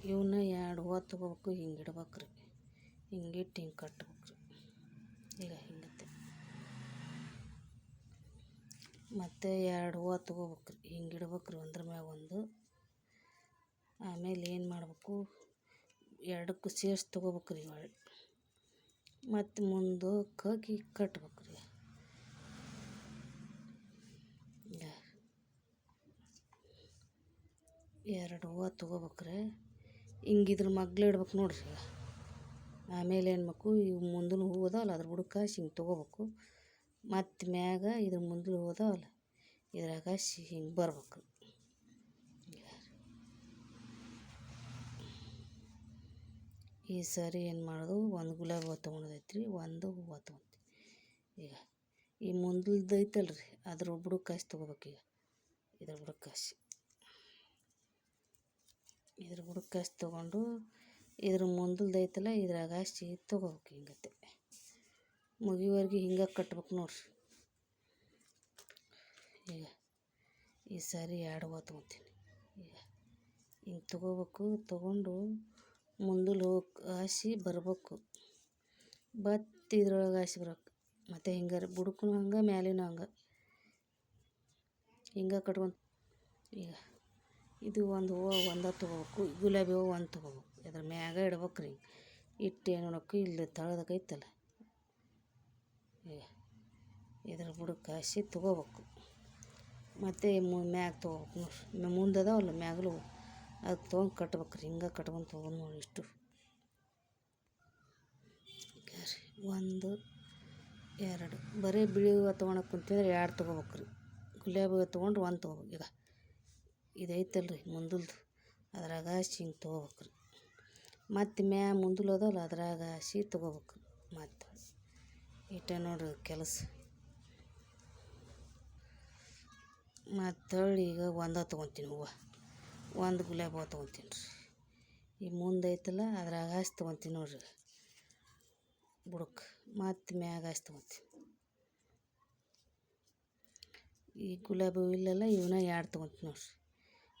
ಇವನ್ನ ಎರಡು ಹೂವು ತಗೋಬೇಕು ಹಿಂಗೆ ಇಡ್ಬೇಕು ರೀ ಹಿಂಗಿಟ್ಟು ಹಿಂಗೆ ಕಟ್ಬೇಕು ರೀ ಈಗ ಹಿಂಗತ್ತೆ ಮತ್ತು ಎರಡು ಹೂವು ತೊಗೋಬೇಕು ರೀ ಹಿಂಗೆ ಇಡ್ಬೇಕು ರೀ ಒಂದ್ರ ಮ್ಯಾಗ ಒಂದು. ಆಮೇಲೆ ಏನು ಮಾಡಬೇಕು? ಎರಡಕ್ಕೂ ಸೇರ್ಸಿ ತೊಗೋಬೇಕು ರೀ ಹೊಳ್ಳಿ ಮತ್ತು ಹೋಗಿ ಕಟ್ಬೇಕು ರೀ ಎರಡು ಹೂವು ತೊಗೋಬೇಕ್ರೆ ಹಿಂಗೆ ಇದ್ರ ಮಗ್ಲು ಇಡ್ಬೇಕು ನೋಡ್ರಿ. ಆಮೇಲೆ ಏನು ಮಕ್ಕು ಇವು ಮುಂದಿನ ಹೂವು ಅದಾವಲ್ಲ ಅದ್ರ ಬುಡಕ್ಕೆ ಹಿಂಗೆ ತೊಗೋಬೇಕು. ಮತ್ತು ಮ್ಯಾಗ ಇದ್ರ ಮುಂದಿನ ಹೂವು ಅದಾವಲ್ಲ ಇದ್ರಾಗ ಹಿಂಗೆ ಬರ್ಬೇಕು. ಈ ಸಾರಿ ಏನು ಮಾಡೋದು, ಒಂದು ಗುಲಾಬಿ ಹೂವು ತೊಗೊಂಡೈತೆ ರೀ ಒಂದು ಹೂವು ತೊಗೊಂತೀವಿ. ಈಗ ಈ ಮುಂದಲ್ದು ರೀ ಅದ್ರ ಬುಡಕ್ಕೆ ತೊಗೋಬೇಕು ಈಗ. ಇದ್ರ ಬುಡಕ್ಕೆ ಇದ್ರ ಬುಡಕ್ಕೆ ತಗೊಂಡು ತೊಗೊಂಡು ಇದ್ರ ಮುಂದಲ್ದೈತಲ್ಲ ಇದ್ರಾಗ ಹಾಸಿ ತೊಗೋಬೇಕು ಹಿಂಗತ್ತೆ ಮುಗಿವರೆಗೆ ಹಿಂಗೆ ಕಟ್ಬೇಕು ನೋಡ್ರಿ. ಈಗ ಈ ಸಾರಿ ಎರಡು ಹೂವು ಈಗ ಹಿಂಗೆ ತೊಗೋಬೇಕು, ತೊಗೊಂಡು ಮುಂದಲ್ ಹೋಗಿ ಹಾಸಿ ಬರ್ಬೇಕು. ಬತ್ತಿ ಇದ್ರೊಳಗೆ ಹಾಸಿ ಬರ್ಬೇಕು. ಮತ್ತು ಹಿಂಗಾರೆ ಬುಡಕ್ಕೂ ಹಂಗೆ, ಮ್ಯಾಲಿನೂ ಹಂಗೆ. ಹಿಂಗೆ ಕಟ್ಕೊಂಡು ಈಗ ಇದು ಒಂದು ಹೂವು, ಒಂದು ತೊಗೋಬೇಕು. ಗುಲಾಬಿ ಹೂವು ಒಂದು ತೊಗೋಬೇಕು. ಇದ್ರ ಮ್ಯಾಗ ಇಡ್ಬೇಕು ರೀ ಇಟ್ಟು ಏನು ಮಾಡಬೇಕು ಇಲ್ಲಿ ಈಗ ಇದ್ರ ಬುಡಕ್ಕೆ ಹಸಿ ತೊಗೋಬೇಕು. ಮತ್ತು ಮ್ಯಾಗ ತೊಗೋಬೇಕು ನೋಡ್ರಿ ಮುಂದೆ ಅದಾವಲ್ಲ ಮ್ಯಾಗಲು. ಅದು ತೊಗೊಂಡು ಕಟ್ಬೇಕು ರೀ ಹಿಂಗೆ ಕಟ್ಕೊಂಡು ತೊಗೊಂಡು ನೋಡಿ ಇಷ್ಟು. ಒಂದು, ಎರಡು. ಬರೀ ಬಿಳಿ ಹೂವು ತೊಗೊಳಕ್ಕೆ ಕುಂತಿದ್ರೆ ಎರಡು ತೊಗೋಬೇಕು ರೀ ಗುಲಾಬಿ ಹೂವು ತೊಗೊಂಡು ಒಂದು ತೊಗೋಬೇಕು. ಈಗ ಇದೈತಲ್ಲ ರೀ ಮುಂದಿಲ್ದು. ಅದ್ರಾಗ ಹಿಂಗೆ ತೊಗೋಬೇಕು ರೀ ಮತ್ತು ಮ್ಯಾ ಮುಂದಲು ಅದಲ್ಲ ಅದ್ರಾಗ ಹಾಸಿ ತೊಗೋಬೇಕು ಮತ್ತು ಇಟ್ಟ ನೋಡ್ರಿ ಕೆಲಸ. ಮತ್ತು ಹೊಳ್ಳಿ ಈಗ ಒಂದೇ ತೊಗೊತೀನಿ ಹೂವು. ಒಂದು ಗುಲಾಬಿ ಹೂವು ತೊಗೊತೀನಿ ರೀ. ಈ ಮುಂದೆ ಐತಲ್ಲ, ಅದ್ರಾಗ ಹಸಿ ತೊಗೊತೀನಿ ನೋಡ್ರಿ. ಬುಡಕ್ಕೆ ಮತ್ತು ಮ್ಯಾಗ ಹಾಸಿ ತೊಗೊತೀನಿ. ಈ ಗುಲಾಬಿ ಹೂ ಇಲ್ಲಲ್ಲ ಇವನ್ನ ಎರಡು ತೊಗೊತೀನಿ ನೋಡ್ರಿ.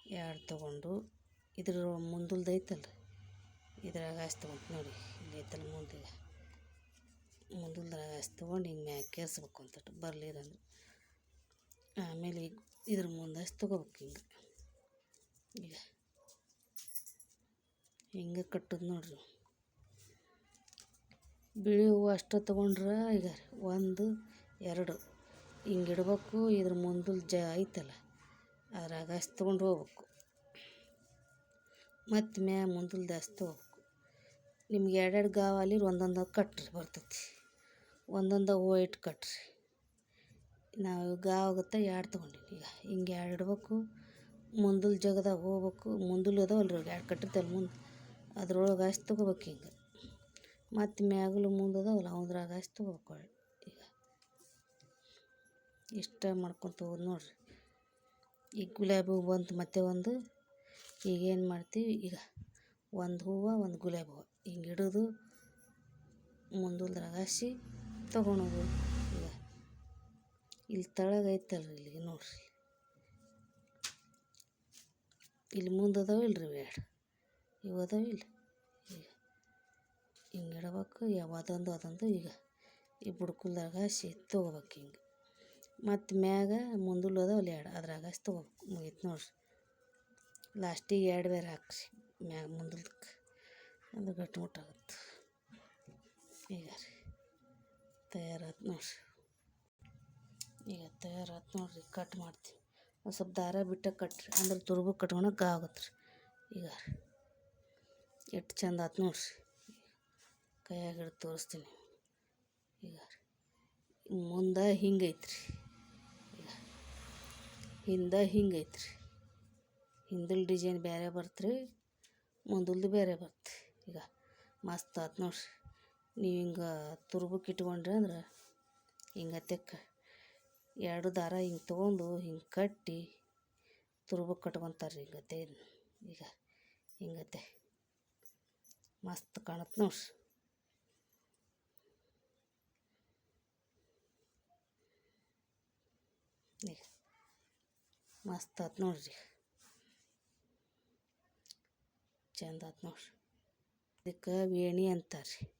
ಎರಡು ತೊಗೊಂಡು ಇದ್ರ ಮುಂದುಲ್ದು ಐತಲ್ಲ ಇದ್ರಾಗ ಹಾಸ್ ತೊಗೊತೀನಿ ನೋಡಿ, ಇಲ್ಲಿ ಐತಲ್ಲ ಮುಂದೆ. ಮುಂದುಲ್ದ್ರಾಗ ಅಷ್ಟು ತೊಗೊಂಡು ಹಿಂಗೆ ಮ್ಯಾಗ ಕೇರ್ಸ್ಬೇಕು ಅಂತಟ್ಟು ಬರಲಿರಂದ್ರೆ ಆಮೇಲೆ ಇದ್ರ ಮುಂದೆ ಅಷ್ಟು ತೊಗೋಬೇಕು ಹಿಂಗೆ. ಈಗ ಹಿಂಗೆ ಕಟ್ಟೋದು ನೋಡ್ರಿ ಬಿಳಿ ಹೂವು ಅಷ್ಟು ತೊಗೊಂಡ್ರೆ ಈಗ ಒಂದು, ಎರಡು ಹಿಂಗೆ ಇಡ್ಬೇಕು, ಇದ್ರ ಮುಂದಲ್ ಜ ಐತಲ್ಲ. ಅದ್ರಾಗ ಹಾಸಿ ತೊಗೊಂಡು ಹೋಗ್ಬೇಕು. ಮತ್ತು ಮ್ಯಾ ಮುಂದಲ್ದು ಅಷ್ಟು ತೊಗೋಬೇಕು. ನಿಮ್ಗೆ ಎರಡೆರಡು ಗಾವಲಿ ಒಂದೊಂದು ಕಟ್ರಿ ಬರ್ತೈತಿ. ಒಂದೊಂದು ಹೂವು ಇಟ್ಟು ಕಟ್ರಿ. ನಾವು ಗಾವಾಗುತ್ತೆ ಎರಡು ತೊಗೊಂಡಿವಿ ಈಗ. ಹಿಂಗೆ ಎರಡು ಇಡ್ಬೇಕು. ಮುಂದಲ್ ಜಾಗದಾಗ ಹೋಗ್ಬೇಕು. ಮುಂದಲ್ ಅದಾವಲ್ಲ ರೀ ಎರಡು ಕಟ್ಟಿರ್ತಲ್ಲ ಮುಂದೆ. ಅದ್ರೊಳಗೆ ಅಷ್ಟು ತೊಗೋಬೇಕು ಹಿಂಗೆ ಮತ್ತು ಮ್ಯಾಗಲು ಮುಂದೆ ಅದಾವಲ್ಲ ಅದ್ರಾಗ ಅಷ್ಟು ತೊಗೋಬೇಕು ಈಗ. ಇಷ್ಟ ಮಾಡ್ಕೊತ ಹೋದ್ ನೋಡ್ರಿ. ಈಗ ಗುಲಾಬಿ ಹೂವು ಬಂತು ಮತ್ತೆ ಒಂದು. ಈಗ ಏನು ಮಾಡ್ತೀವಿ? ಈಗ ಒಂದು ಹೂವು, ಒಂದು ಗುಲಾಬಿ ಹೂವು. ಹಿಂಗೆ ಹಿಡಿದು ಮುಂದಲ್ದ್ರಾಗ ಹಾಸಿ ತೊಗೊಳೋದು ಈಗ ಇಲ್ಲಿ ತಳಗ ಐತಲ್ರಿ ಇಲ್ಲಿ ನೋಡ್ರಿ. ಇಲ್ಲಿ ಮುಂದೆ ಅದಾವ ಇಲ್ರಿ ಎರಡು ಇವು ಅದಾವ ಇಲ್ಲ ಈಗ ಹಿಂಗೆ ಇಡ್ಬೇಕು. ಯಾವ ಅದೊಂದು. ಈಗ ಈ ಬುಡ್ಕುಲ್ದಾಗ ಹಾಸಿ ತೊಗೋಬೇಕು ಹಿಂಗೆ. ಮತ್ತು ಮ್ಯಾಗ ಮುಂದಲ್ ಅದಾವಲ್ಲ ಎರಡು ಅದ್ರಾಗ ಅಷ್ಟು ಮುಗೀತು ನೋಡ್ರಿ. ಲಾಸ್ಟಿಗೆ ಎರಡು ಬೇರೆ ಹಾಕ್ರಿ ಮ್ಯಾಗ ಮುಂದಲ್ದಕ್ಕೆ ಅಂದ್ರೆ ಗಟ್ಟಿಮುಟ್ಟಾಗುತ್ತೆ ಈಗ ರೀ, ತಯಾರಾತು ನೋಡ್ರಿ. ಈಗ ತಯಾರಾತು ನೋಡ್ರಿ, ಕಟ್ ಮಾಡ್ತೀನಿ. ಒಂದು ಸ್ವಲ್ಪ ದಾರ ಬಿಟ್ಟ ಕಟ್ರಿ, ಅಂದ್ರೆ ತುರುಬು ಕಟ್ಕೊಳಕ್ಕೆ ಆಗುತ್ತೆ ರೀ ಈಗ ಎಷ್ಟು ಚಂದ ಆತು ನೋಡ್ರಿ. ಕೈಯಾಗ ಹಿಡ್ದು ತೋರಿಸ್ತೀನಿ. ಈಗ ಮುಂದೆ ಹಿಂಗೈತೆ ಈಗ ಹಿಂದೆ ಹಿಂಗೆ ಐತ್ರಿ. ಹಿಂದಲ್ ಡಿಸೈನ್ ಬೇರೆ ಬರ್ತ್ರಿ, ಮುಂದಲ್ದು ಬೇರೆ ಬರ್ತೆ ಈಗ ಮಸ್ತ್ ಆತು ನೋಡ್ರಿ. ನೀವು ಹಿಂಗೆ ತುರ್ಬಕ್ಕೆ ಇಟ್ಕೊಂಡ್ರಿ ಅಂದ್ರೆ ಹಿಂಗೆ ತೆಕ್ಕ ಎರಡು ದಾರ ಹಿಂಗೆ ತೊಗೊಂಡು ಹಿಂಗೆ ಕಟ್ಟಿ ತುರ್ಬಕ್ಕೆ ಕಟ್ಕೊತಾರೆ ಹಿಂಗತ್ತೆ ಈಗ ಹಿಂಗತ್ತೆ ಮಸ್ತ್ ಕಾಣತ್ತೆ ನೋಡ್ರಿ ಈಗ ಮಸ್ತ್ ಆತು ನೋಡ್ರಿ. ಚಂದ ಆತು ನೋಡ್ರಿ. ಇದಕ್ಕೆ ವೇಣಿ ಅಂತಾರೆ ರೀ